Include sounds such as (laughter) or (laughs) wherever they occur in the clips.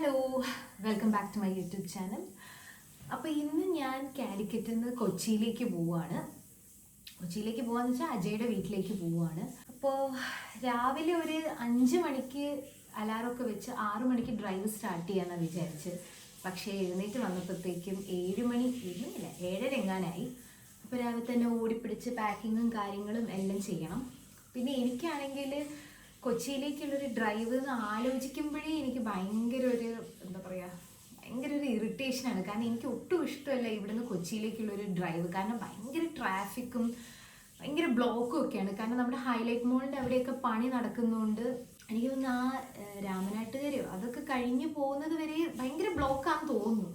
Hello welcome back to my YouTube channel അപ്പോൾ ഇന്ന് ഞാൻ കാലിക്കറ്റിൽ നിന്ന് കൊച്ചിയിലേക്ക് പോവുകയാണ് കൊച്ചിയിലേക്ക് പോവാന്ന് വെച്ചാൽ അജയുടെ വീട്ടിലേക്ക് പോവുകയാണ് അപ്പോൾ രാവിലെ ഒരു അഞ്ച് മണിക്ക് അലാറമൊക്കെ വെച്ച് ആറു മണിക്ക് ഡ്രൈവ് സ്റ്റാർട്ട് ചെയ്യാമെന്നാണ് വിചാരിച്ച് പക്ഷേ എഴുന്നേറ്റ് വന്നപ്പോഴത്തേക്കും ഏഴ് മണി ഇല്ല ഏഴര എങ്ങാനായി. അപ്പോൾ രാവിലെ തന്നെ ഓടിപ്പിടിച്ച് പാക്കിങ്ങും കാര്യങ്ങളും എല്ലാം ചെയ്യണം. പിന്നെ എനിക്കാണെങ്കിൽ കൊച്ചിയിലേക്കുള്ളൊരു ഡ്രൈവ് എന്ന് ആലോചിക്കുമ്പോഴേ എനിക്ക് ഭയങ്കര ഒരു എന്താ പറയുക ഭയങ്കര ഒരു ഇറിറ്റേഷനാണ് കാരണം എനിക്ക് ഒട്ടും ഇഷ്ടമല്ല ഇവിടുന്ന് കൊച്ചിയിലേക്കുള്ളൊരു ഡ്രൈവ് കാരണം ഭയങ്കര ട്രാഫിക്കും ഭയങ്കര ബ്ലോക്കും ഒക്കെയാണ്. കാരണം നമ്മുടെ ഹൈലൈറ്റ് മോളിന്റെ അവിടെയൊക്കെ പണി നടക്കുന്നതുകൊണ്ട് എനിക്ക് തോന്നുന്നു ആ രാമനാട്ടുകാരോ അതൊക്കെ കഴിഞ്ഞ് പോകുന്നത് വരെ ഭയങ്കര ബ്ലോക്കാന്ന് തോന്നുന്നു.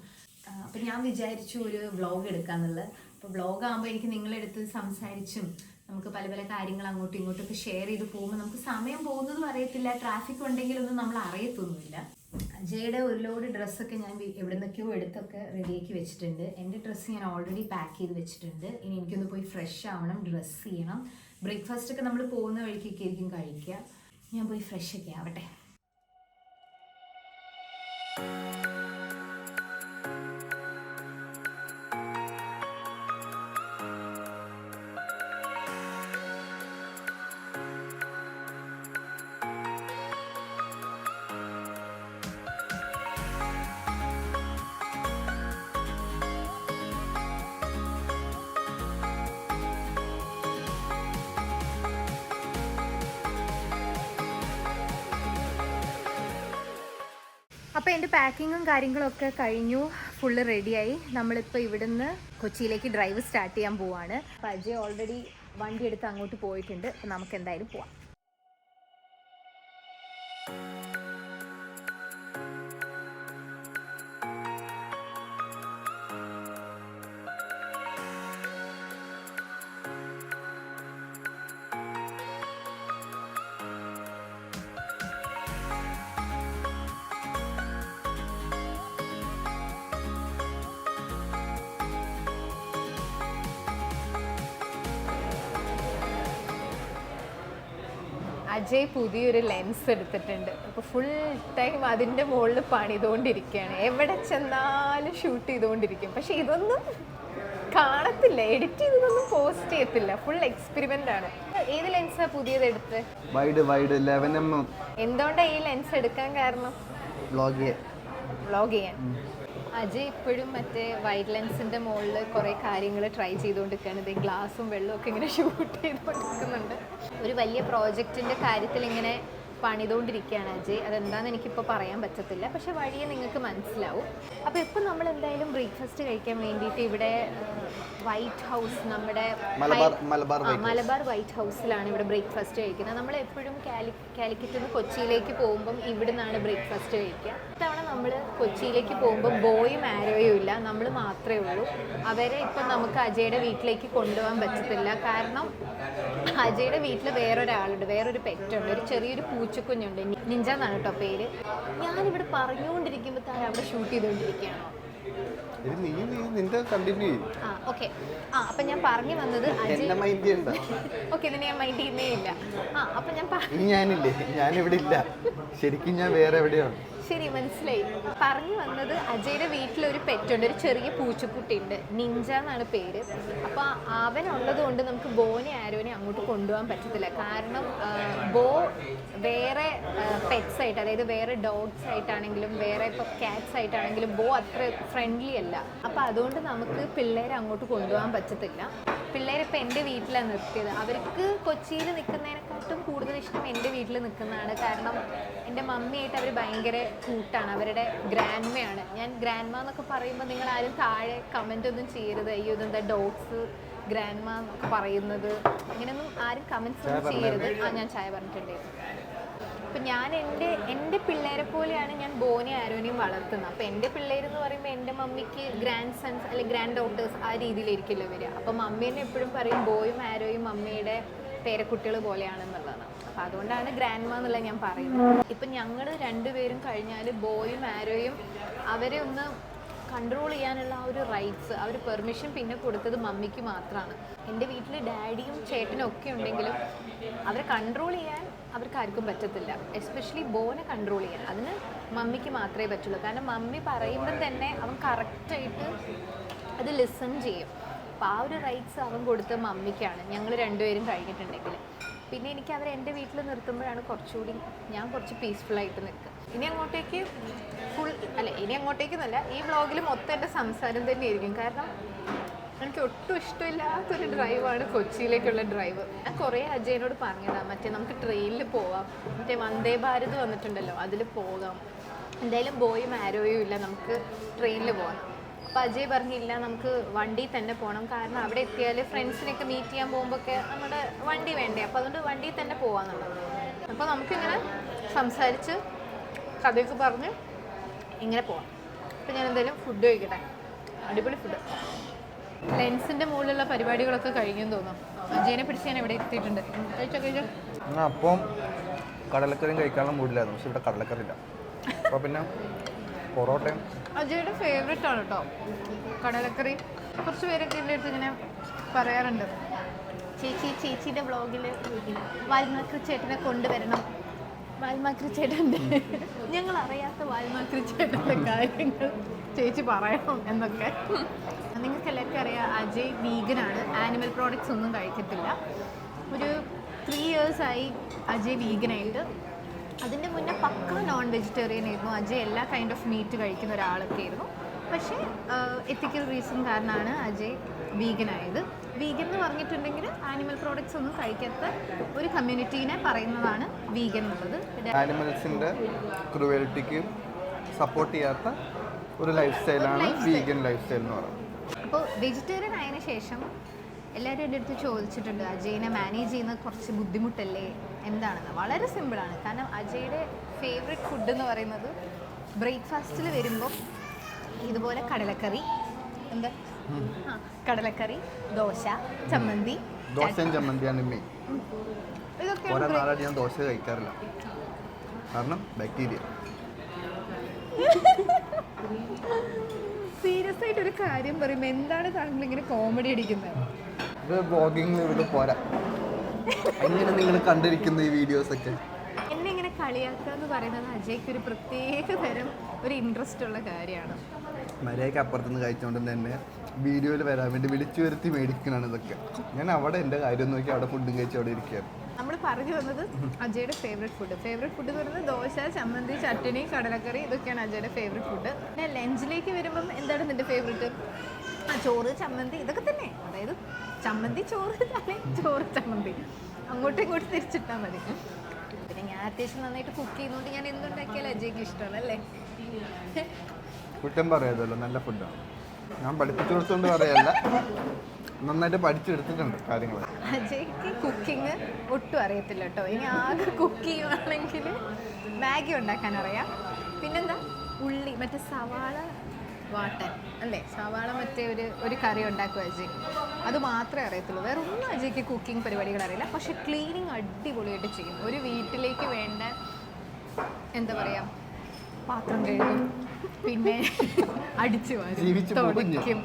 അപ്പം ഞാൻ വിചാരിച്ചു ഒരു വ്ളോഗ് എടുക്കാന്നുള്ളത്. അപ്പോൾ വ്ളോഗ് ആകുമ്പോൾ എനിക്ക് നിങ്ങളെടുത്ത് സംസാരിച്ചും നമുക്ക് പല പല കാര്യങ്ങൾ അങ്ങോട്ടും ഇങ്ങോട്ടും ഒക്കെ ഷെയർ ചെയ്ത് പോകുമ്പോൾ നമുക്ക് സമയം പോകുന്നതും അറിയത്തില്ല ട്രാഫിക് ഉണ്ടെങ്കിലൊന്നും നമ്മൾ അറിയത്തൊന്നുമില്ല. അജയുടെ ഒരു ലോഡ് ഡ്രസ്സൊക്കെ ഞാൻ എവിടെ നിന്നൊക്കെയോ എടുത്തൊക്കെ റെഡിയാക്കി വെച്ചിട്ടുണ്ട്. എന്റെ ഡ്രസ്സ് ഞാൻ ഓൾറെഡി പാക്ക് ചെയ്ത് വെച്ചിട്ടുണ്ട്. ഇനി എനിക്കൊന്ന് പോയി ഫ്രഷ് ആവണം ഡ്രസ്സ് ചെയ്യണം. ബ്രേക്ക്ഫാസ്റ്റ് ഒക്കെ നമ്മൾ പോകുന്ന വഴിക്കൊക്കെ ആയിരിക്കും കഴിക്കുക. ഞാൻ പോയി ഫ്രഷ് ഒക്കെ ആവട്ടെ. അപ്പോൾ എന്റെ പാക്കിങ്ങും കാര്യങ്ങളൊക്കെ കഴിഞ്ഞു. ഫുള്ള് റെഡിയായി. നമ്മളിപ്പോൾ ഇവിടുന്ന് കൊച്ചിയിലേക്ക് ഡ്രൈവ് സ്റ്റാർട്ട് ചെയ്യാൻ പോവാണ്. അപ്പോൾ അജയ് ഓൾറെഡി വണ്ടി എടുത്ത് അങ്ങോട്ട് പോയിട്ടുണ്ട്. അപ്പോൾ നമുക്ക് എന്തായാലും പോവാം. അജയ് പുതിയൊരു ലെൻസ് എടുത്തിട്ടുണ്ട്. അപ്പോൾ ഫുൾ ടൈം അതിന്റെ മുകളിൽ പണിതുകൊണ്ടിരിക്കുകയാണ് എവിടെ ചെന്നാലും ഷൂട്ട് ചെയ്തുകൊണ്ടിരിക്കും പക്ഷെ ഇതൊന്നും കാണത്തില്ല. എഡിറ്റ് ചെയ്തതൊന്നും പോസ്റ്റ് ചെയ്യത്തില്ല. ഫുൾ എക്സ്പെരിമെന്റ് ആണ്. ഏത് ലെൻസാണ് പുതിയത് എടുത്ത് വൈഡ് വൈഡ് എം എന്തുകൊണ്ടാണ് ഈ ലെൻസ് എടുക്കാൻ കാരണം? വ്ളോഗ് വ്ളോഗ് ചെയ്യാൻ. അജയ് ഇപ്പോഴും മറ്റേ വൈറ്റ് ലെൻസിന്റെ മുകളിൽ കുറേ കാര്യങ്ങൾ ട്രൈ ചെയ്തുകൊണ്ടിരിക്കുകയാണ് ഇത് ഗ്ലാസും വെള്ളവും ഒക്കെ ഇങ്ങനെ ഷൂട്ട് ചെയ്തുകൊണ്ടിരിക്കുന്നുണ്ട് ഒരു വലിയ പ്രോജക്റ്റിന്റെ കാര്യത്തിൽ ഇങ്ങനെ പണിതുകൊണ്ടിരിക്കുകയാണ് അജയ്. അതെന്താണെന്ന് എനിക്കിപ്പോൾ പറയാൻ പറ്റത്തില്ല. പക്ഷെ വഴിയെ നിങ്ങൾക്ക് മനസ്സിലാവും. അപ്പോൾ ഇപ്പം നമ്മൾ എന്തായാലും ബ്രേക്ക്ഫാസ്റ്റ് കഴിക്കാൻ വേണ്ടിയിട്ട് ഇവിടെ വൈറ്റ് ഹൗസ് നമ്മുടെ മലബാർ വൈറ്റ് ഹൗസിലാണ് ഇവിടെ ബ്രേക്ക്ഫാസ്റ്റ് കഴിക്കുന്നത്. നമ്മൾ എപ്പോഴും കാലി കാലിക്കറ്റിൽ നിന്ന് കൊച്ചിയിലേക്ക് പോകുമ്പം ഇവിടെ നിന്നാണ് ബ്രേക്ക്ഫാസ്റ്റ് കഴിക്കുക. ഇത്തവണ നമ്മൾ കൊച്ചിയിലേക്ക് പോകുമ്പോൾ ബോയും ആരോയും ഇല്ല. നമ്മൾ മാത്രമേ ഉള്ളൂ. അവരെ ഇപ്പം നമുക്ക് അജയുടെ വീട്ടിലേക്ക് കൊണ്ടുപോകാൻ പറ്റത്തില്ല. കാരണം അജയുടെ വീട്ടിൽ വേറൊരാളുണ്ട്. വേറൊരു പെറ്റുണ്ട് ഒരു ചെറിയൊരു പൂച്ചക്കുഞ്ഞുണ്ട് നി- നിഞ്ച എന്നാണ് കേട്ടോ പേര്. ഞാനിവിടെ പറഞ്ഞുകൊണ്ടിരിക്കുമ്പോൾ താൻ അവിടെ ഷൂട്ട് ചെയ്തുകൊണ്ടിരിക്കുകയാണോ? നീ നീ നിന്റെ കണ്ടിന്യൂ ചെയ്യും. ആ ഓക്കെ ആ അപ്പം ഞാൻ പറഞ്ഞു വന്നത് എന്നെ മൈൻഡ് ചെയ്യണ്ട. (laughs) ഓക്കെ ഇതിനെ ഞാൻ മൈൻഡ് ചെയ്യുന്നേ ഇല്ല. ആ അപ്പം ഞാൻ പ- ഇനി ഞാനില്ലേ? ഞാനിവിടെ ഇല്ല. ശരിക്കും ഞാൻ വേറെ എവിടെയാണ് ശരി മനസ്സിലായി. പറഞ്ഞു വന്നത് അജയുടെ വീട്ടിലൊരു പെറ്റുണ്ട് ഒരു ചെറിയ പൂച്ചക്കുട്ടി ഉണ്ട് നിഞ്ച എന്നാണ് പേര്. അപ്പോൾ അവനുള്ളത് കൊണ്ട് നമുക്ക് ബോനെ ആരോനെ അങ്ങോട്ട് കൊണ്ടുപോകാൻ പറ്റത്തില്ല. കാരണം ആ, ബോ പെറ്റ്സ് ആയിട്ട് അതായത് വേറെ ഡോഗ്സ് ആയിട്ടാണെങ്കിലും വേറെ ഇപ്പോൾ കാറ്റ്സ് ആയിട്ടാണെങ്കിലും ബോ അത്ര ഫ്രണ്ട്ലി അല്ല. അപ്പോൾ അതുകൊണ്ട് നമുക്ക് പിള്ളേരെ അങ്ങോട്ട് കൊണ്ടുപോകാൻ പറ്റത്തില്ല. പിള്ളേരിപ്പോൾ ഇപ്പം എന്റെ വീട്ടിലാണ് നിർത്തിയത്. അവർക്ക് കൊച്ചിയിൽ നിൽക്കുന്നതിനെക്കാട്ടും കൂടുതൽ ഇഷ്ടം എന്റെ വീട്ടിൽ നിൽക്കുന്നതാണ് കാരണം എന്റെ മമ്മിയായിട്ട് അവർ ഭയങ്കര കൂട്ടാണ്. അവരുടെ ഗ്രാൻഡ്മയാണ് ഞാൻ ഗ്രാൻഡ്മ എന്നൊക്കെ പറയുമ്പോൾ നിങ്ങൾ ആരും താഴെ കമന്റ് ഒന്നും ചെയ്യരുത്. അയ്യോ ഇതെന്താ ഡോഗ്സ് ഗ്രാൻഡ്മ എന്നൊക്കെ പറയുന്നത്. അങ്ങനെയൊന്നും ആരും കമൻസ് ഒന്നും ചെയ്യരുത്. ആ ഞാൻ ചായ പറഞ്ഞിട്ടുണ്ടായിരുന്നു. അപ്പം ഞാൻ എന്റെ എന്റെ പിള്ളേരെ പോലെയാണ് ഞാൻ ബോനെ ആരോനെയും വളർത്തുന്നത്. അപ്പോൾ എന്റെ പിള്ളേരെന്ന് പറയുമ്പോൾ എന്റെ മമ്മിക്ക് ഗ്രാൻഡ് സൺസ് അല്ലെങ്കിൽ ഗ്രാൻഡ് ഡോട്ടേഴ്സ് ആ രീതിയിലായിരിക്കില്ല വരിക. അപ്പോൾ മമ്മി തന്നെ എപ്പോഴും പറയും ബോയും ആരോയും മമ്മിയുടെ പേരക്കുട്ടികൾ പോലെയാണെന്നുള്ളതാണ്. അപ്പം അതുകൊണ്ടാണ് ഗ്രാൻഡ് മാ ഞാൻ പറയുന്നത്. ഇപ്പം ഞങ്ങൾ രണ്ടുപേരും കഴിഞ്ഞാൽ ബോയും ആരോയും അവരെ ഒന്ന് കൺട്രോൾ ചെയ്യാനുള്ള ആ ഒരു റൈറ്റ്സ് ആ ഒരു പെർമിഷൻ പിന്നെ കൊടുത്തത് മമ്മിക്ക് മാത്രമാണ് എന്റെ വീട്ടിൽ ഡാഡിയും ചേട്ടനും ഒക്കെ ഉണ്ടെങ്കിലും അവരെ കൺട്രോൾ ചെയ്യാൻ അവർക്ക് ആർക്കും പറ്റത്തില്ല. എസ്പെഷ്യലി ബോനെ കൺട്രോൾ ചെയ്യാൻ. അതിന് മമ്മിക്ക് മാത്രമേ പറ്റുള്ളൂ. കാരണം മമ്മി പറയുമ്പോൾ തന്നെ അവൻ കറക്റ്റായിട്ട് അത് ലിസൺ ചെയ്യും. അപ്പോൾ ആ ഒരു റൈറ്റ്സ് അവൻ കൊടുത്ത മമ്മിക്കാണ്. ഞങ്ങൾ രണ്ടുപേരും കഴിഞ്ഞിട്ടുണ്ടെങ്കിൽ. പിന്നെ എനിക്ക് അവരെ എന്റെ വീട്ടിൽ നിർത്തുമ്പോഴാണ് കുറച്ചുകൂടി ഞാൻ കുറച്ച് പീസ്ഫുൾ ആയിട്ട് നിൽക്കുക. ഇനി അങ്ങോട്ടേക്ക് ഫുൾ അല്ല ഇനി അങ്ങോട്ടേക്ക് എന്നല്ല ഈ വ്ളോഗിൽ മൊത്തം എന്റെ സംസാരം തന്നെ ആയിരിക്കും കാരണം എനിക്ക് ഒട്ടും ഇഷ്ടമില്ലാത്തൊരു ഡ്രൈവാണ് കൊച്ചിയിലേക്കുള്ള ഡ്രൈവ് ഞാൻ കുറേ അജയനോട് പറഞ്ഞതാണ് മറ്റേ നമുക്ക് ട്രെയിനിൽ പോവാം. മറ്റേ വന്ദേ ഭാരത് വന്നിട്ടുണ്ടല്ലോ അതിൽ പോകാം. എന്തായാലും ബോയും ആരോയും ഇല്ല നമുക്ക് ട്രെയിനിൽ പോകാം അപ്പോൾ അജയ് പറഞ്ഞില്ല നമുക്ക് വണ്ടി തന്നെ പോകണം കാരണം അവിടെ എത്തിയാൽ ഫ്രണ്ട്സിനെയൊക്കെ മീറ്റ് ചെയ്യാൻ പോകുമ്പോഴൊക്കെ നമ്മുടെ വണ്ടി വേണ്ടേ? അപ്പോൾ അതുകൊണ്ട് വണ്ടി തന്നെ പോകാമെന്നുള്ളത് അപ്പോൾ നമുക്കിങ്ങനെ സംസാരിച്ച് കഥയൊക്കെ പറഞ്ഞ് ഇങ്ങനെ പോവാം. അപ്പോൾ ഞാൻ എന്തായാലും ഫുഡ് കഴിക്കട്ടെ. അടിപൊളി ഫുഡ് ലെൻസിന്റെ മുകളിലുള്ള പരിപാടികളൊക്കെ കഴിഞ്ഞു തോന്നുന്നു. അജയനെ പിടിച്ച് ഞാൻ ഇവിടെ എത്തിയിട്ടുണ്ട്. കഴിച്ചോ കഴിച്ചോ? അപ്പം കടലക്കറിയും കഴിക്കാനുള്ള മൂടില്ലായിരുന്നു പക്ഷെ ഇവിടെ കടലക്കറി ഇല്ല അപ്പോൾ പിന്നെ പൊറോട്ടയും. അജയുടെ ഫേവറേറ്റ് ആണ് കേട്ടോ കടലക്കറി. കുറച്ച് പേരൊക്കെ എന്റെ അടുത്ത് ഇങ്ങനെ പറയാറുണ്ട്. ചേച്ചി ചേച്ചിയുടെ വ്ളോഗിൽ വാൽമാക്രി ചേട്ടനെ കൊണ്ടുവരണം. വാൽമാക്രി ചേട്ടന്റെ ഞങ്ങൾ അറിയാത്ത വാൽമാക്രി ചേട്ടന്റെ കാര്യങ്ങൾ ചേച്ചി പറയണം എന്നൊക്കെ. നിങ്ങൾക്ക് എല്ലാവർക്കും അറിയാം അജയ് വീഗനാണ്. ആനിമൽ പ്രോഡക്റ്റ്സ് ഒന്നും കഴിക്കത്തില്ല. ഒരു ത്രീ ഇയേഴ്സായി അജയ് വീഗനായിട്ട്. അതിന്റെ മുന്നേ പക്ക നോൺ വെജിറ്റേറിയൻ ആയിരുന്നു. അജയ് എല്ലാ കൈൻഡ് ഓഫ് മീറ്റ് കഴിക്കുന്ന ഒരാളൊക്കെ ആയിരുന്നു. പക്ഷേ എത്തിക്കൽ റീസൺ കാരണമാണ് അജയ് വീഗനായത്. വീഗൻ എന്ന് പറഞ്ഞിട്ടുണ്ടെങ്കിൽ ആനിമൽ പ്രോഡക്ട്സ് ഒന്നും കഴിക്കാത്ത ഒരു കമ്മ്യൂണിറ്റീനെ പറയുന്നതാണ് വീഗൻ എന്നുള്ളത്. ആനിമൽസിന്റെ ക്രൂവൽറ്റിക്ക് സപ്പോർട്ട് ചെയ്യാത്ത ഒരു ലൈഫ് സ്റ്റൈലാണ് വീഗൻ ലൈഫ് സ്റ്റൈൽ എന്ന് പറയുന്നത്. വെജിറ്റേറിയൻ ആയതിനു ശേഷം എല്ലാവരും എന്റെ അടുത്ത് ചോദിച്ചിട്ടുണ്ട് അജയിനെ മാനേജ് ചെയ്യുന്നത് കുറച്ച് ബുദ്ധിമുട്ടല്ലേ? എന്താണെന്ന്. വളരെ സിമ്പിളാണ് കാരണം അജയുടെ ഫേവറേറ്റ് ഫുഡ് എന്ന് പറയുന്നത് ബ്രേക്ക്ഫാസ്റ്റിൽ വരുമ്പോൾ ഇതുപോലെ കടലക്കറി എന്താ? കടലക്കറി ദോശ ചമ്മന്തി ദോശയും ചമ്മന്തിയാണ് മെയിൻ നാളായിട്ട് ഞാൻ ദോശ കഴിക്കാറില്ല. കാരണം ബാക്ടീരിയ (laughs) സീരിയസ് ആയിട്ട് ഒരു കാര്യം പറയുമ്പോൾ എന്താണ് താങ്കൾ ഇങ്ങനെ കോമഡി അടിക്കുന്നത്? ഇത് ബ്ലോഗിങ് ഇവിടെ പോരാ. എങ്ങനെ നിങ്ങൾ കണ്ടിരിക്കുന്ന ഈ വീഡിയോസ് ഒക്കെ? എന്നെ ഇങ്ങനെ കളിയാക്കുക എന്ന് പറയുന്നത് അജയ്ക്ക് ഒരു പ്രത്യേക തരം ഒരു ഇൻട്രസ്റ്റ് ഉള്ള കാര്യമാണ്. മര്യാദയ്ക്ക് അപ്പുറത്തുനിന്ന് കഴിച്ചുകൊണ്ട് തന്നെ വീഡിയോയിൽ വരാൻ വേണ്ടി വിളിച്ചു വരുത്തി മേടിക്കണാണ് ഇതൊക്കെ. ഞാൻ അവിടെ എന്റെ കാര്യം നോക്കി അവിടെ ഫുഡും കഴിച്ച് അവിടെ ഇരിക്കുകയാണ്. പറഞ്ഞു വന്നത് അജയുടെ ഫേവറേറ്റ് ഫുഡ് ഫേവറേറ്റ് ഫുഡ് എന്ന് പറയുന്നത് ദോശ ചമ്മന്തി ചട്ടിണി കടലക്കറി ഇതൊക്കെയാണ് അജയുടെ ഫേവറേറ്റ് ഫുഡ് പിന്നെ ലഞ്ചിലേക്ക് വരുമ്പം എന്താണ് നിന്റെ ഫേവറേറ്റ് ആ ചോറ് ചമ്മന്തി ഇതൊക്കെ തന്നെ. അതായത് ചമ്മന്തി ചോറ് ചോറ് ചമ്മന്തി. അങ്ങോട്ടും ഇങ്ങോട്ടും തിരിച്ചിട്ടാൽ മതി. പിന്നെ ഞാൻ അത്യാവശ്യം നന്നായിട്ട് കുക്ക് ചെയ്യുന്നതുകൊണ്ട് ഞാൻ എന്തുണ്ടാക്കിയാലും അജയ്ക്ക് ഇഷ്ടമാണ് അല്ലേ കുറ്റം പറയാതല്ലോ നല്ല ഫുഡാണ് ഞാൻ പഠിപ്പിച്ചു കൊടുത്തോണ്ട് പറയല്ല. നന്നായിട്ട് പഠിച്ചെടുത്തിട്ടുണ്ട് കാര്യങ്ങൾ അജയ്ക്ക് കുക്കിംഗ് ഒട്ടും അറിയത്തില്ല കേട്ടോ. ഇനി ആകെ കുക്ക് ചെയ്യുവാണെങ്കിൽ മാഗി ഉണ്ടാക്കാൻ അറിയാം പിന്നെന്താ? ഉള്ളി മറ്റേ സവാള വാട്ടൻ അല്ലേ? സവാള മറ്റേ ഒരു ഒരു കറി ഉണ്ടാക്കും അജയ്. അത് മാത്രമേ അറിയത്തുള്ളൂ. വേറെ ഒന്നും അജയ്ക്ക് കുക്കിംഗ് പരിപാടികൾ അറിയില്ല. പക്ഷെ ക്ലീനിങ് അടിപൊളിയായിട്ട് ചെയ്യും. ഒരു വീട്ടിലേക്ക് വേണ്ട എന്താ പറയുക പാത്രം കഴുകും പിന്നെ അടിച്ചു തുടയ്ക്കും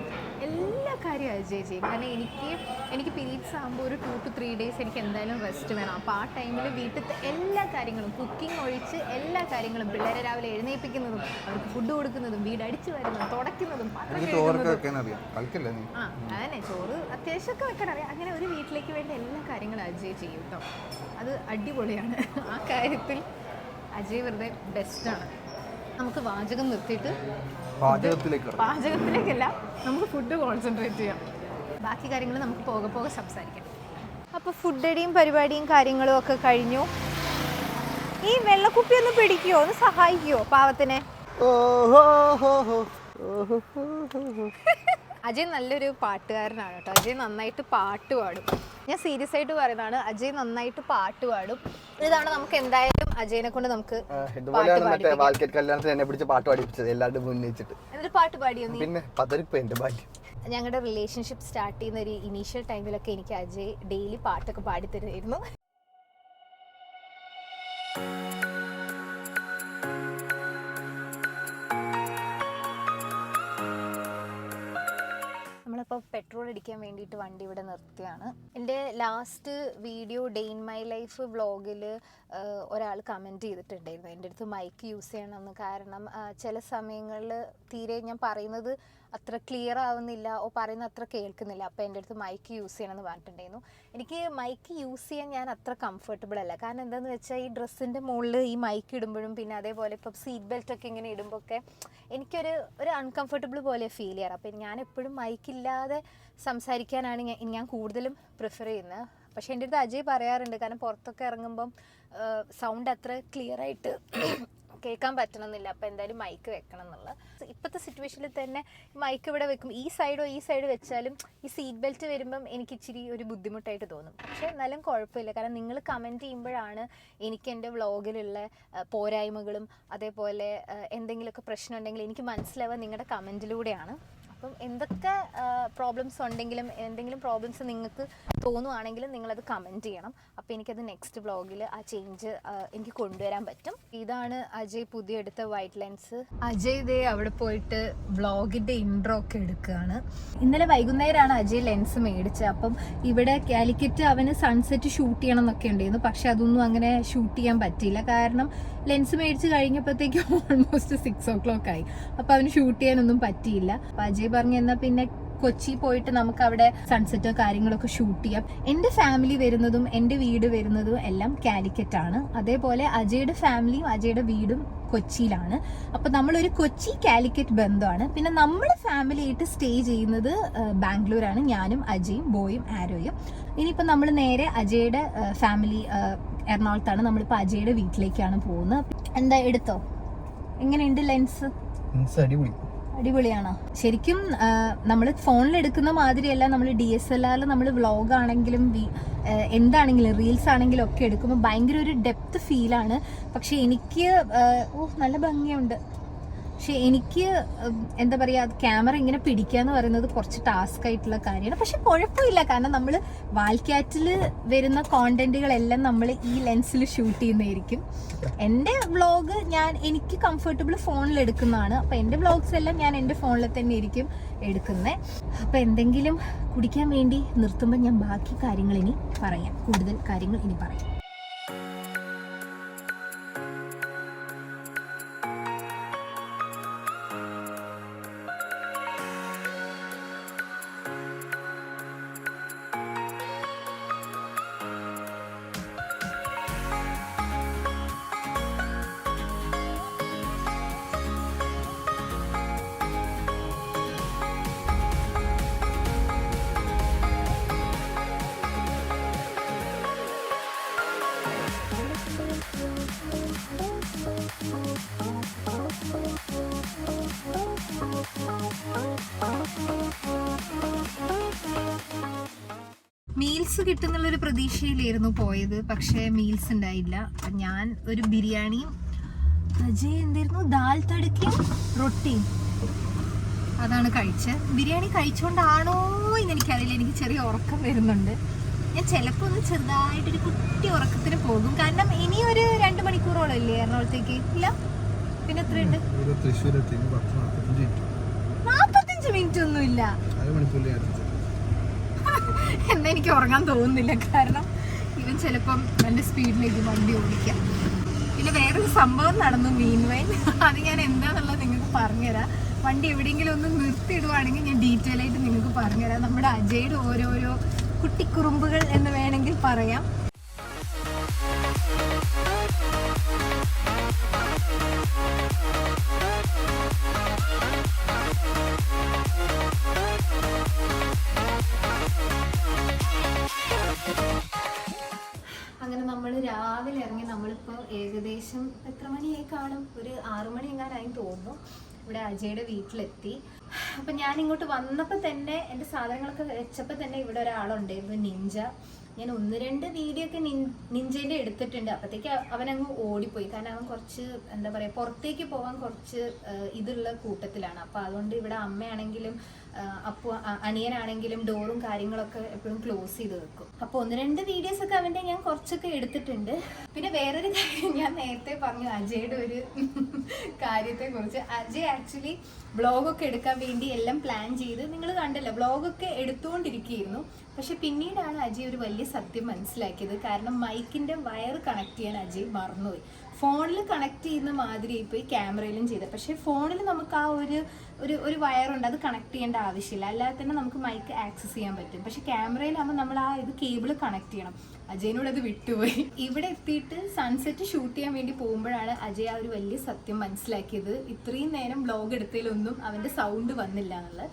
എല്ലാ ചേച്ചി. കാരണം എനിക്ക് എനിക്ക് പീരീഡ്സ് ആകുമ്പോൾ ഒരു ടു ടു ത്രീ ഡേയ്സ് എനിക്ക് എന്തായാലും റെസ്റ്റ് വേണം. അപ്പോൾ ആ ടൈമിൽ വീട്ടിലത്തെ എല്ലാ കാര്യങ്ങളും കുക്കിംഗ് ഒഴിച്ച് എല്ലാ കാര്യങ്ങളും പിള്ളേരെ രാവിലെ എഴുന്നേൽപ്പിക്കുന്നതും അവർക്ക് ഫുഡ് കൊടുക്കുന്നതും വീട് അടിച്ചു വരുന്നതും തുടയ്ക്കുന്നതും ആ അതന്നെ. ചോറ് അത്യാവശ്യമൊക്കെ വെക്കാൻ അറിയാം അങ്ങനെ ഒരു വീട്ടിലേക്ക് വേണ്ട എല്ലാ കാര്യങ്ങളും അജയ് ചെയ്യും കേട്ടോ അത് അടിപൊളിയാണ്. ആ കാര്യത്തിൽ അജയ് വെറുതെ ബെസ്റ്റാണ് നമുക്ക് വാചകം നിർത്തിയിട്ട് പാചകത്തിലേക്ക്. പാചകത്തിലേക്കല്ല നമുക്ക് ഫുഡ് കോൺസെൻട്രേറ്റ് ചെയ്യാം. ബാക്കി കാര്യങ്ങൾ നമുക്ക് പോകെ പോകെ സംസാരിക്കാം. അപ്പോൾ ഫുഡടിയും പരിപാടിയും കാര്യങ്ങളും ഒക്കെ കഴിഞ്ഞു. ഈ വെള്ളക്കുപ്പി ഒന്ന് പിടിക്കുമോ ഒന്ന് സഹായിക്കുമോ പാവത്തിനെ. അജയ് നല്ലൊരു പാട്ടുകാരനാണ് കേട്ടോ. അജയ് നന്നായിട്ട് പാട്ട് പാടും. ഞാൻ സീരിയസ് ആയിട്ട് പറയുന്നതാണ് അജയ് നന്നായിട്ട് പാട്ട് പാടും. ഒരു തവണ നമുക്ക് എന്തായാലും അജയനെ കൊണ്ട് നമുക്ക് ഇതുപോലെയാണ് മറ്റേ വാൽക്കറ്റ് കല്യാണത്തിന് എന്നെ പിടിച്ച് പാട്ട് പാടിപ്പിച്ചത്. എല്ലാവരും ഉന്നയിച്ചിട്ട് എന്നിട്ട് പാട്ട് പാടിയോ പിന്നെ പതറിപ്പോ എന്റെ ബാല്യം. ഞങ്ങളുടെ റിലേഷൻഷിപ്പ് സ്റ്റാർട്ട് ചെയ്യുന്ന ഒരു ഇനീഷ്യൽ ടൈമിലൊക്കെ എനിക്ക് അജയ് ഡെയിലി പാട്ടൊക്കെ പാടിത്തരുമായിരുന്നു. പെട്രോൾ പെട്രോൾ അടിക്കാൻ വേണ്ടിയിട്ട് വണ്ടി ഇവിടെ നിർത്തിയാണ്. എന്റെ last video day in my life വ്ളോഗിൽ ഒരാൾ കമന്റ് ചെയ്തിട്ടുണ്ടായിരുന്നു. എന്റെ അടുത്ത് മൈക്ക് യൂസ് ചെയ്യണമെന്ന് കാരണം ചില സമയങ്ങളിൽ തീരെ ഞാൻ പറയുന്നത് അത്ര ക്ലിയർ ആവുന്നില്ല. ഓ പറയുന്ന അത്ര കേൾക്കുന്നില്ല. അപ്പോൾ എന്റെ അടുത്ത് മൈക്ക് യൂസ് ചെയ്യണമെന്ന് പറഞ്ഞിട്ടുണ്ടായിരുന്നു. എനിക്ക് മൈക്ക് യൂസ് ചെയ്യാൻ ഞാൻ അത്ര കംഫർട്ടബിൾ അല്ല. കാരണം എന്താണെന്ന് വെച്ചാൽ ഈ ഡ്രസ്സിന്റെ മുകളിൽ ഈ മൈക്ക് ഇടുമ്പോഴും പിന്നെ അതേപോലെ ഇപ്പം സീറ്റ് ബെൽറ്റ് ഒക്കെ ഇങ്ങനെ ഇടുമ്പോൾ ഒക്കെ എനിക്കൊരു ഒരു അൺകംഫർട്ടബിൾ പോലെ ഫീൽ ചെയ്യാറ്. അപ്പം ഞാൻ എപ്പോഴും മൈക്കില്ലാതെ സംസാരിക്കാനാണ് ഞാൻ ഞാൻ കൂടുതലും പ്രിഫർ ചെയ്യുന്നത്. പക്ഷേ എന്റെ അടുത്ത് അജയ് പറയാറുണ്ട്. കാരണം പുറത്തൊക്കെ ഇറങ്ങുമ്പം സൗണ്ട് അത്ര ക്ലിയർ ആയിട്ട് കേൾക്കാൻ പറ്റണമെന്നില്ല. അപ്പോൾ എന്തായാലും മൈക്ക് വെക്കണം എന്നുള്ള ഇപ്പോഴത്തെ സിറ്റുവേഷനിൽ തന്നെ മൈക്ക് ഇവിടെ വെക്കും. ഈ സൈഡോ ഈ സൈഡ് വെച്ചാലും ഈ സീറ്റ് ബെൽറ്റ് വരുമ്പം എനിക്ക് ഇച്ചിരി ഒരു ബുദ്ധിമുട്ടായിട്ട് തോന്നും. പക്ഷേ എന്നാലും കുഴപ്പമില്ല. കാരണം നിങ്ങൾ കമന്റ് ചെയ്യുമ്പോഴാണ് എനിക്ക് എന്റെ വ്ളോഗിലുള്ള പോരായ്മകളും അതേപോലെ എന്തെങ്കിലുമൊക്കെ പ്രശ്നം ഉണ്ടെങ്കിൽ എനിക്ക് മനസ്സിലാവുക നിങ്ങളുടെ കമന്റിലൂടെയാണ് അപ്പം എന്തൊക്കെ പ്രോബ്ലംസ് ഉണ്ടെങ്കിലും എന്തെങ്കിലും പ്രോബ്ലംസ് നിങ്ങൾക്ക് തോന്നുവാണെങ്കിലും നിങ്ങളത് കമന്റ് ചെയ്യണം. അപ്പോൾ എനിക്കത് നെക്സ്റ്റ് വ്ളോഗിൽ ആ ചേഞ്ച് എനിക്ക് കൊണ്ടുവരാൻ പറ്റും. ഇതാണ് അജയ് പുതിയ എടുത്ത വൈറ്റ് ലെൻസ് അജയ് ഇതേ അവിടെ പോയിട്ട് വ്ളോഗിന്റെ ഇൻട്രോ ഒക്കെ എടുക്കുകയാണ്. ഇന്നലെ വൈകുന്നേരമാണ് അജയ് ലെൻസ് മേടിച്ചത്. അപ്പം ഇവിടെ കാലിക്കറ്റ് അവന് സൺസെറ്റ് ഷൂട്ട് ചെയ്യണം എന്നൊക്കെ ഉണ്ടായിരുന്നു. പക്ഷെ അതൊന്നും അങ്ങനെ ഷൂട്ട് ചെയ്യാൻ പറ്റിയില്ല. കാരണം ലെൻസ് മേടിച്ച് കഴിഞ്ഞപ്പോഴത്തേക്കും ഓൾമോസ്റ്റ് സിക്സ് ഓ ക്ലോക്ക് ആയി. അപ്പോൾ അവന് ഷൂട്ട് ചെയ്യാനൊന്നും പറ്റിയില്ല. അപ്പോൾ അജയ് പറഞ്ഞു എന്നാൽ പിന്നെ കൊച്ചി പോയിട്ട് നമുക്ക് അവിടെ സൺസെറ്റോ കാര്യങ്ങളൊക്കെ ഷൂട്ട് ചെയ്യാം. എന്റെ ഫാമിലി വരുന്നതും എന്റെ വീട് വരുന്നതും എല്ലാം കാലിക്കറ്റ് ആണ്. അതേപോലെ അജയുടെ ഫാമിലിയും അജയുടെ വീടും കൊച്ചിയിലാണ്. അപ്പോൾ നമ്മളൊരു കൊച്ചി കാലിക്കറ്റ് ബന്ധമാണ്. പിന്നെ നമ്മുടെ ഫാമിലി ആയിട്ട് സ്റ്റേ ചെയ്യുന്നത് ബാംഗ്ലൂരാണ്. ഞാനും അജയും ബോയും ആരോയും. ഇനിയിപ്പോൾ നമ്മൾ നേരെ അജയുടെ ഫാമിലി എറണാകുളത്താണ്. നമ്മളിപ്പോൾ അജയുടെ വീട്ടിലേക്കാണ് പോകുന്നത്. എന്താ എടുത്തോ? എങ്ങനെയുണ്ട് ലെൻസ് അടിപൊളി. അടിപൊളിയാണോ? ശരിക്കും നമ്മൾ ഫോണിൽ എടുക്കുന്ന മാതിരിയല്ല. നമ്മൾ ഡി എസ് എൽ ആറിൽ നമ്മൾ വ്ളോഗ് ആണെങ്കിലും എന്താണെങ്കിലും റീൽസ് ആണെങ്കിലും ഒക്കെ എടുക്കുമ്പോൾ ഭയങ്കര ഒരു ഡെപ്ത് ഫീലാണ്. പക്ഷെ എനിക്ക് ഓ നല്ല ഭംഗിയുണ്ട്. പക്ഷെ എനിക്ക് എന്താ പറയുക ക്യാമറ ഇങ്ങനെ പിടിക്കുക എന്ന് പറയുന്നത് കുറച്ച് ടാസ്ക് ആയിട്ടുള്ള കാര്യമാണ്. പക്ഷെ കുഴപ്പമില്ല. കാരണം നമ്മൾ വാൽക്യാറ്റിൽ വരുന്ന കോണ്ടന്റുകളെല്ലാം നമ്മൾ ഈ ലെൻസിൽ ഷൂട്ട് ചെയ്യുന്നതായിരിക്കും. എന്റെ വ്ളോഗ് ഞാൻ എനിക്ക് കംഫർട്ടബിൾ ഫോണിൽ എടുക്കുന്നതാണ്. അപ്പോൾ എന്റെ വ്ളോഗ്സ് എല്ലാം ഞാൻ എന്റെ ഫോണിൽ തന്നെ ആയിരിക്കും എടുക്കുന്നത് അപ്പോൾ എന്തെങ്കിലും കുടിക്കാൻ വേണ്ടി നിർത്തുമ്പോൾ ഞാൻ ബാക്കി കാര്യങ്ങൾ ഇനി പറയാം. കൂടുതൽ കാര്യങ്ങൾ ഇനി പറയാം. മീൽസ് കിട്ടുന്നുള്ളൊരു പ്രതീക്ഷയിലായിരുന്നു പോയത്. പക്ഷേ മീൽസ് ഉണ്ടായില്ല. ഞാൻ ഒരു ബിരിയാണിയും അജയ് എന്തായിരുന്നു? ദാൽ തടുക്കയും റൊട്ടിയും അതാണ് കഴിച്ചത്. ബിരിയാണി കഴിച്ചുകൊണ്ടാണോ എന്ന് എനിക്കറിയില്ല എനിക്ക് ചെറിയ ഉറക്കം വരുന്നുണ്ട്. ഞാൻ ചിലപ്പോൾ ഒന്ന് ചെറുതായിട്ടൊരു കുട്ടി ഉറക്കത്തിന് പോകും. കാരണം ഇനി ഒരു രണ്ട് മണിക്കൂറോളം ഇല്ലേ എറണാകുളത്തേക്ക്? ഇല്ല? പിന്നെ എത്രയുണ്ട്? നാൽപ്പത്തഞ്ച് മിനിറ്റ്. നാൽപ്പത്തഞ്ച് മിനിറ്റ് ഒന്നും ഇല്ല അരമണിക്കൂറിൽ എത്തിച്ചത് എന്നാ എനിക്ക് ഉറങ്ങാൻ തോന്നുന്നില്ല. കാരണം ഇവൻ ചിലപ്പം നല്ല സ്പീഡിലേക്ക് വണ്ടി ഓടിക്കാം. പിന്നെ വേറൊരു സംഭവം നടന്നു മീൻ വൈൻ അത് ഞാൻ എന്താണെന്നുള്ളത് നിങ്ങൾക്ക് പറഞ്ഞുതരാം. വണ്ടി എവിടെയെങ്കിലും ഒന്ന് നിർത്തിയിടുവാണെങ്കിൽ ഞാൻ ഡീറ്റെയിൽ ആയിട്ട് നിങ്ങൾക്ക് പറഞ്ഞുതരാം. നമ്മുടെ അജയുടെ ഓരോരോ കുട്ടിക്കുറുമ്പുകൾ എന്ന് വേണമെങ്കിൽ പറയാം. അങ്ങനെ നമ്മൾ രാവിലെ ഇറങ്ങി നമ്മളിപ്പോൾ ഏകദേശം എത്ര മണിയായി കാണും? ഒരു ആറു മണി എങ്ങാനായി തോന്നുന്നു. ഇവിടെ അജയുടെ വീട്ടിലെത്തി. അപ്പം ഞാൻ ഇങ്ങോട്ട് വന്നപ്പോൾ തന്നെ എന്റെ സാധനങ്ങളൊക്കെ വെച്ചപ്പോൾ തന്നെ ഇവിടെ ഒരാളുണ്ടായിരുന്നു നിഞ്ച. ഞാൻ ഒന്ന് രണ്ട് വീഡിയോ ഒക്കെ നിഞ്ചേന്റെ എടുത്തിട്ടുണ്ട്. അപ്പോഴത്തേക്ക് അവനങ്ങ് ഓടിപ്പോയി. കാരണം അവൻ കുറച്ച് എന്താ പറയുക പുറത്തേക്ക് പോകാൻ കുറച്ച് ഇതുള്ള കൂട്ടത്തിലാണ്. അപ്പോൾ അതുകൊണ്ട് ഇവിടെ അമ്മയാണെങ്കിലും അപ്പോൾ അനിയനാണെങ്കിലും ഡോറും കാര്യങ്ങളൊക്കെ എപ്പോഴും ക്ലോസ് ചെയ്ത് വെക്കും. അപ്പൊ ഒന്ന് രണ്ട് വീഡിയോസ് ഒക്കെ അവന്റെ ഞാൻ കുറച്ചൊക്കെ എടുത്തിട്ടുണ്ട്. പിന്നെ വേറൊരു (laughs) കാര്യം ഞാൻ നേരത്തെ പറഞ്ഞു അജയുടെ ഒരു (laughs) കാര്യത്തെ കുറിച്ച് അജയ് ആക്ച്വലി ബ്ലോഗൊക്കെ എടുക്കാൻ വേണ്ടി എല്ലാം പ്ലാൻ ചെയ്ത് നിങ്ങൾ കണ്ടല്ലോ ബ്ലോഗൊക്കെ എടുത്തുകൊണ്ടിരിക്കുകയായിരുന്നു പക്ഷെ പിന്നീടാണ് അജയ് ഒരു വലിയ സത്യം മനസ്സിലാക്കിയത്. കാരണം മൈക്കിന്റെ വയർ കണക്ട് ചെയ്യാൻ അജയ് മറന്നുപോയി. ഫോണിൽ കണക്ട് ചെയ്യുന്ന മാതിരി പോയി ക്യാമറയിലും ചെയ്ത്. പക്ഷെ ഫോണിൽ നമുക്ക് ആ ഒരു ഒരു ഒരു വയറുണ്ട് അത് കണക്ട് ചെയ്യേണ്ട ആവശ്യമില്ല. അല്ലാതെ തന്നെ നമുക്ക് മൈക്ക് ആക്സസ് ചെയ്യാൻ പറ്റും. പക്ഷെ ക്യാമറയിലാകുമ്പോൾ നമ്മൾ ആ ഇത് കേബിൾ കണക്ട് ചെയ്യണം. അജയനോട് അത് വിട്ടുപോയി. ഇവിടെ എത്തിയിട്ട് സൺസെറ്റ് ഷൂട്ട് ചെയ്യാൻ വേണ്ടി പോകുമ്പോഴാണ് അജയ് ആ ഒരു വലിയ സത്യം മനസ്സിലാക്കിയത്. ഇത്രയും നേരം ബ്ലോഗ് എടുത്തതിലൊന്നും അവന്റെ സൗണ്ട് വന്നില്ല എന്നുള്ളത്.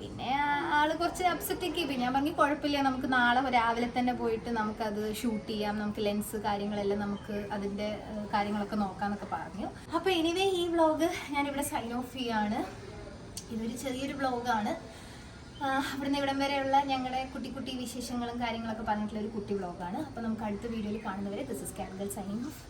പിന്നെ ആൾ കുറച്ച് അപ്സെറ്റ് ഒക്കെ. ഞാൻ പറഞ്ഞു കുഴപ്പമില്ല നമുക്ക് നാളെ രാവിലെ തന്നെ പോയിട്ട് നമുക്കത് ഷൂട്ട് ചെയ്യാം. നമുക്ക് ലെൻസ് കാര്യങ്ങളെല്ലാം നമുക്ക് അതിന്റെ കാര്യങ്ങളൊക്കെ നോക്കാന്നൊക്കെ പറഞ്ഞു. അപ്പോൾ എനിവേ ഈ വ്ളോഗ് ഇവിടെ സൈൻ ഓഫ് ചെയ്യാണ്. ഇതൊരു ചെറിയൊരു വ്ളോഗാണ് അവിടുന്ന് ഇവിടം വരെയുള്ള ഞങ്ങളുടെ കുട്ടി കുട്ടി വിശേഷങ്ങളും കാര്യങ്ങളൊക്കെ പറഞ്ഞിട്ടുള്ള ഒരു കുട്ടി വ്ളോഗാണ് അപ്പോൾ നമുക്ക് അടുത്ത വീഡിയോയിൽ കാണുന്നവരെ this is Candle signing off